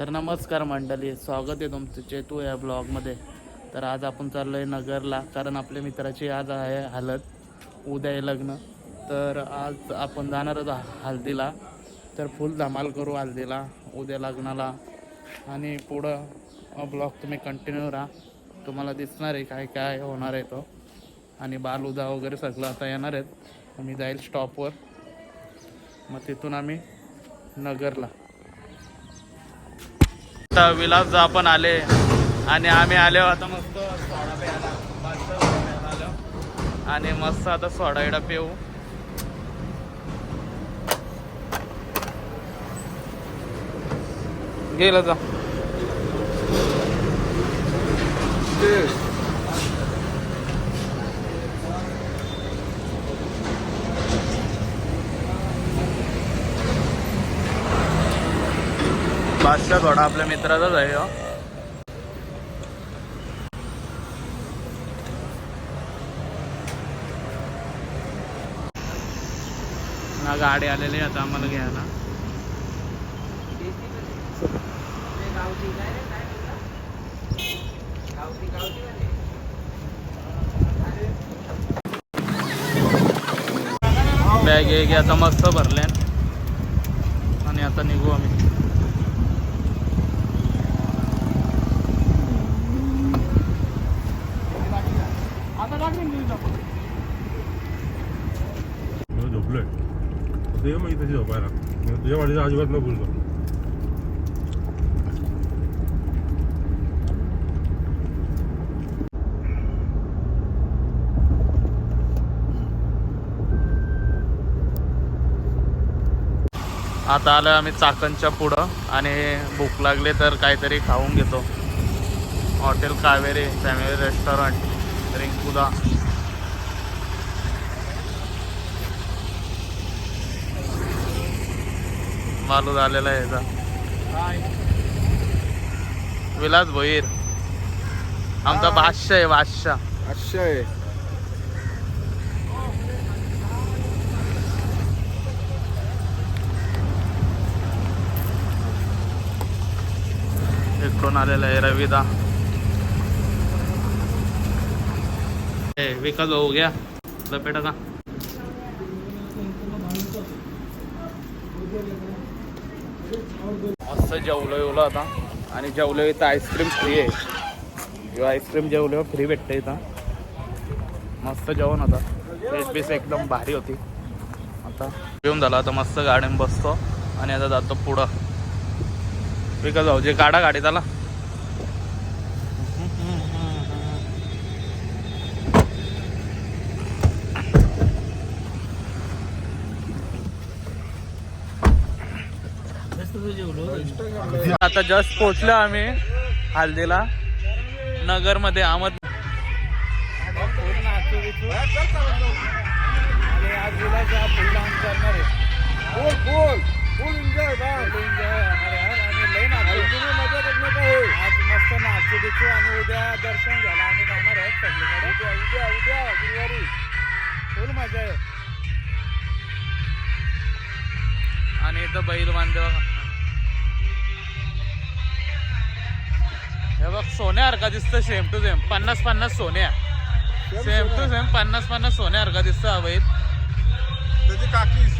तर नमस्कार मंडळी स्वागत आहे तुमचं चेतू या ब्लॉगमध्ये. तर आज आपण चाललो आहे नगरला कारण आपल्या मित्राची आज आहे हालत उद्या आहे लग्न. तर आज आपण जाणार आहोत हल्दीला तर फुल धमाल करू हल्दीला उद्या लग्नाला. आणि पुढं ब्लॉग तुम्ही कंटिन्यू राहा. तुम्हाला दिसणार आहे काय काय होणार आहे तो. आणि बालुदा वगैरे सगळं आता येणार आहेत. मी जाईल स्टॉपवर मग तिथून आम्ही नगरला. आता विलास आपण आले. आणि आम्ही आले आता मस्त सोडा मस्त सोडा प्यायला आलो. आणि मस्त आता सोडा इडा पिऊ. गेलं जा. बादशाह थोडा आपल्या मित्राचाच आहे हो. ना गाडी आलेली आहे आता आम्हाला घ्यायला. बॅग आता मस्त भरले. आणि आता निघू आम्ही मी झोपलोय ते मग इथे झोपायला तुझ्या वाडीचा अजिबात न बोलतो आता आलं आम्ही चाकणच्या पुढं आणि भूक लागली तर काहीतरी खाऊन घेतो. हॉटेल कावेरी फॅमिली रेस्टॉरंट रिंकुदा. मालू झालेला आहे याचा. विलास भोईर. आमचा बादशाह आहे बादशाह आहे. इकडून आलेला आहे रविदा. ए विकास भाऊ घ्या. लपेटा का मस्त जेवलो येवलं आता. आणि जेवलो इथं आईस्क्रीम फ्री आहे. किंवा आईस्क्रीम जेवलो फ्री भेटतं इथं. मस्त जेवण होता टेस्ट बीस एकदम भारी होती. आता येऊन झाला आता मस्त गाड्यात बसतो. आणि आता जातो पुढं. विकत जाऊ. जे काढा गाडी त्याला आता जस्ट पोहोचलो आम्ही हल्दीला. नगरमध्ये अहमद एन्जॉय आज मस्त आणि उद्या दर्शन झालं आम्ही जाणार आहे सगळीकडे उद्या उद्या गुरुवारी फुल मजा आहे आणि इथं बैल बांधव हे बघ सोन्यासारखा दिसतं सेम टू सेम पन्नास पन्नास सोन्या. सेम टू सेम पन्नास पन्नास सोन्यासारखा दिसतं बैल त्याची काकीस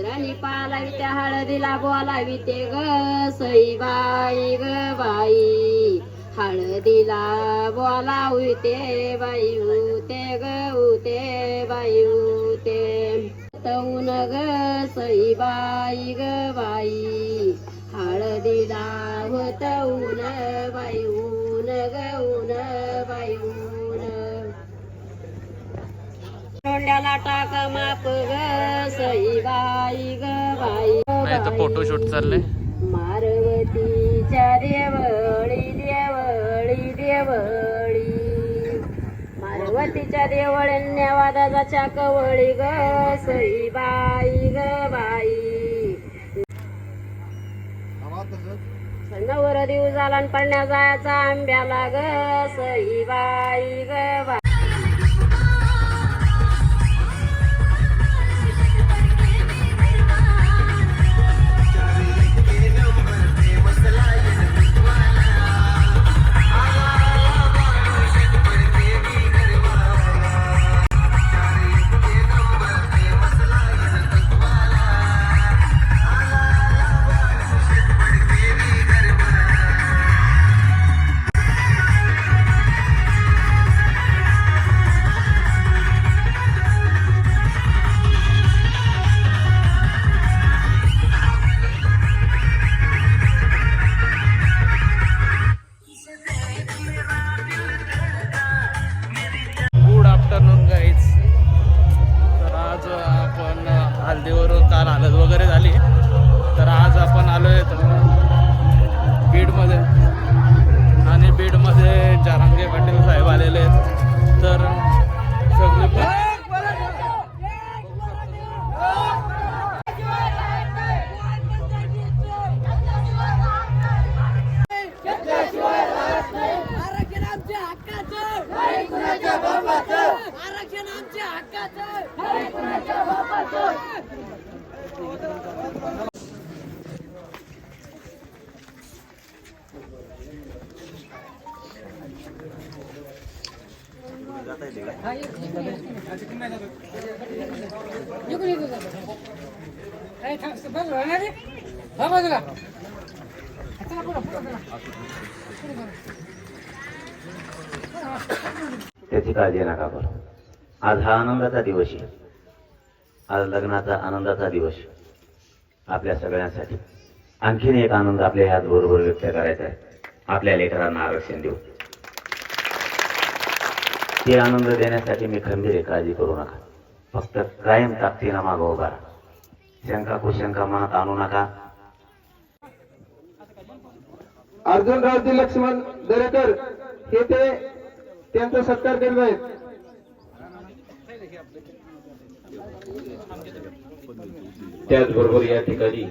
कुदरानी पालावी त्या हळदीला बोलावी ते ग सई बाई ग बाई. हळदीला बोलावी ते बाई उते ग उते बाई उते. तऊन ग सई बाई ग बाई. हळदीला होत ऊन बाई ऊन ग ऊन बाई ऊन तोंड्याला टाक माप ग सई बाई ग बाई. फोटोशूट चाललंय. मारवतीच्या देवळी देवळी देवळी. मारवतीच्या देवळी नेवादाच्या कवळी ग सई बाई ग बाई. नवर दिवस झाला आणि पडण्या जायचा आंब्याला ग सई बाई ग बाई. त्याची काळजी नका करू आज हा आनंदाचा दिवस आहे. आज लग्नाचा आनंदाचा दिवस आपल्या सगळ्यांसाठी. आणखीन एक आनंद आपल्या ह्याच बरोबर व्यक्त करायचा आहे. आपल्या लेकरांना आरक्षण देऊ. ते आनंद देण्यासाठी मी खंबीर आहे काळजी करू नका. फक्त कायम ताकदीनं मागं उभा शंका कुशंका मनात आणू नका. अर्जुनरावजी लक्ष्मण दरेकर हे ते त्यांचा सत्कार करीत आहेत. त्याचबरोबर या ठिकाणी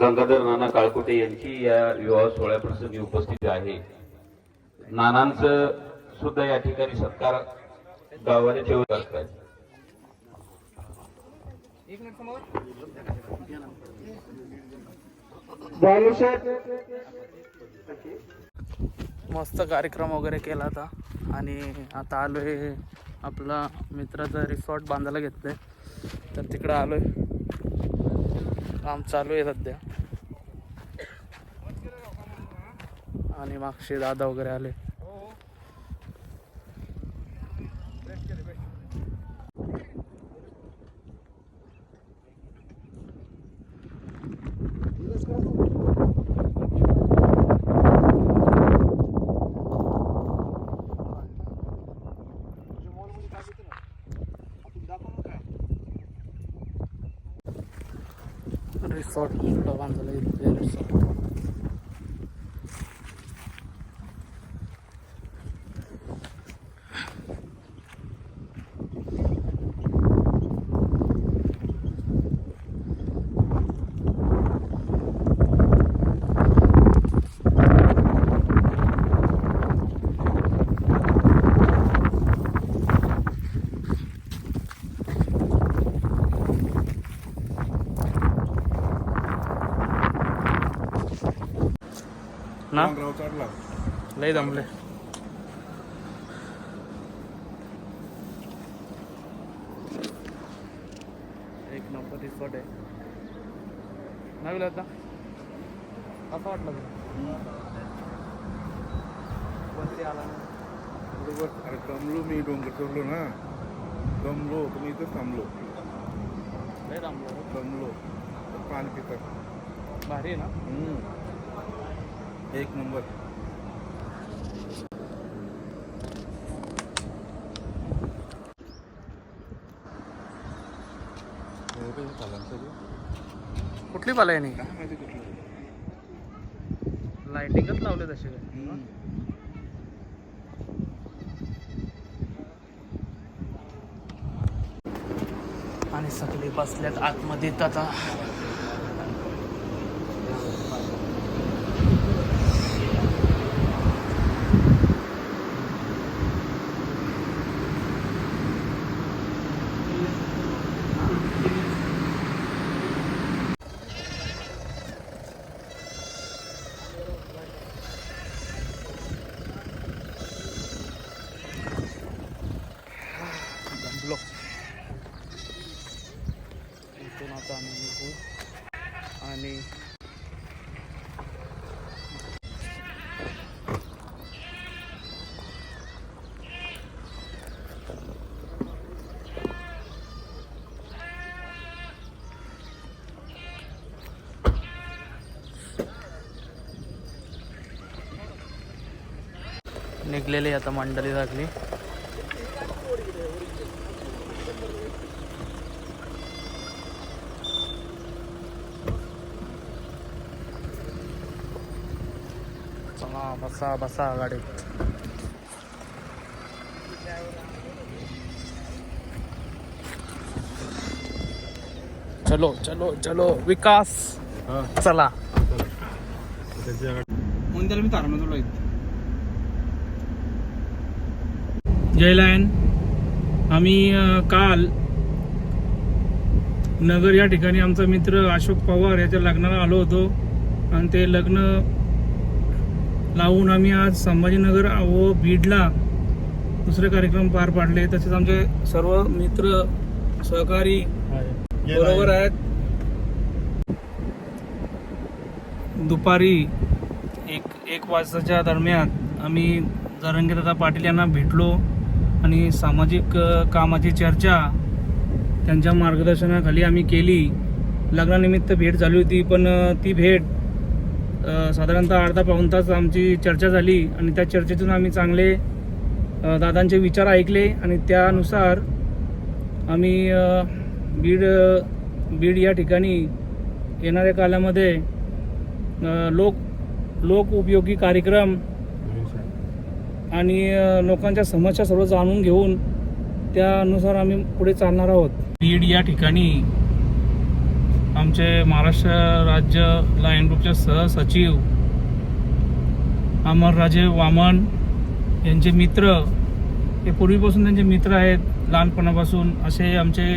गंगाधर नाना काळकुटे यांची या विवाह सोहळ्याप्रसंगी उपस्थिती आहे. नानांचं सुद्धा या ठिकाणी सत्कार गावाने ठेवत असतात. मस्त कार्यक्रम वगैरे केला होता आणि आता आलो आपला मित्राचा रिसॉर्ट बांधायला घेतलंय. तर तिकडं आलो आहे काम चालू आहे सध्या. आणि मागचे दादा वगैरे आले. रिसॉर्ट कुठं बांधायला घेतलं रिसॉर्ट ना? चढला लय दमले एक नंबर रिसॉर्ट आहे. नवीन आता कसं वाटलं तुला? वरती आला ना. बरोबर. अरे दमलो मी डोंगर चढलो ना. दमलो तर मी इथंच थांबलो. दमलो दमलो तर पाणी पितात. भारी आहे ना. एक नंबर. कुठली पाला आहे नाही लाइटिंगच लावले तसे आणि सगळे बसल्यात आतमध्ये. आता जमलो इथून आता आम्ही निघू आणि निघलेली आता मंडळी लागली चला बसा बसा गाडीत. चलो चलो चलो विकास. चला. त्याला मी तारण तुला जयलायन. आम्ही काल नगर या ठिकाणी आमचा मित्र अशोक पवार याच्या लग्नाला आलो होतो. आणि ते लग्न लावून आम्ही आज संभाजीनगर व बीडला दुसरे कार्यक्रम पार पाडले. तसेच आमचे सर्व मित्र सहकारी बरोबर आहेत. दुपारी एक एक वाजताच्या दरम्यान आम्ही जरंगीदादा पाटील यांना भेटलो. आणि सामाजिक कामाची चर्चा त्यांच्या मार्गदर्शनाखाली आम्ही केली. लग्नानिमित्त भेट झाली होती पण ती भेट साधारणतः अर्धा पाऊण तास आमची चर्चा झाली आणि त्या चर्चेतून आम्ही चांगले दादांचे विचार ऐकले आणि त्यानुसार आम्ही बीड बीड या ठिकाणी येणाऱ्या कालामध्ये लोक लोक उपयोगी कार्यक्रम आणि लोकांच्या समस्या सर्व जाणून घेऊन त्यानुसार आम्ही पुढे चालणार आहोत. बीड या ठिकाणी आमचे महाराष्ट्र राज्य लायन ग्रुपचे सहसचिव अमरराजे वामन यांचे मित्र हे पूर्वीपासून त्यांचे मित्र आहेत लहानपणापासून असे आमचे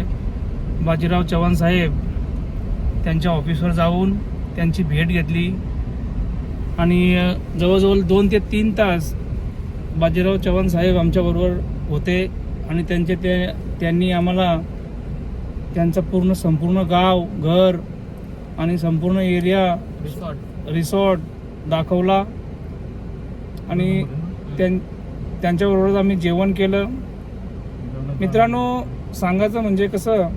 बाजीराव चव्हाण साहेब त्यांच्या ऑफिसवर जाऊन त्यांची भेट घेतली. आणि जवळजवळ दोन ते तीन तास बाजीराव चव्हाण साहेब आमच्याबरोबर होते आणि त्यांचे ते त्यांनी आम्हाला त्यांचं पूर्ण संपूर्ण गाव घर आणि संपूर्ण एरिया रिसॉर्ट दाखवला. आणि त्यां त्यांच्याबरोबरच आम्ही जेवण केलं. मित्रांनो सांगायचं म्हणजे कसं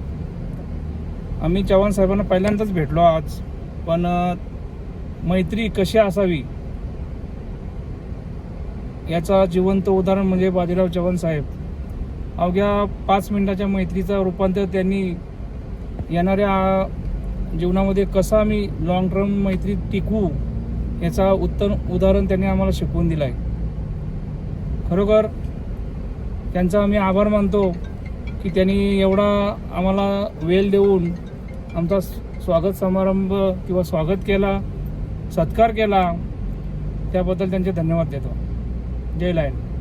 आम्ही चव्हाण साहेबांना पहिल्यांदाच भेटलो आज. पण मैत्री कशी असावी? याचा जिवंत उदाहरण म्हणजे बाजीराव चव्हाण साहेब. अवघ्या पाच मिनिटाच्या मैत्रीचं रूपांतर त्यांनी येणाऱ्या जीवनामध्ये कसा आम्ही लॉंग टर्म मैत्री टिकवू याचा उत्तम उदाहरण त्यांनी आम्हाला शिकवून दिलं आहे खरोखर त्यांचा आम्ही आभार मानतो की त्यांनी एवढा आम्हाला वेळ देऊन आमचा स्वागत समारंभ किंवा स्वागत केला सत्कार केला. त्याबद्दल त्यांचे धन्यवाद देतो. जय लायन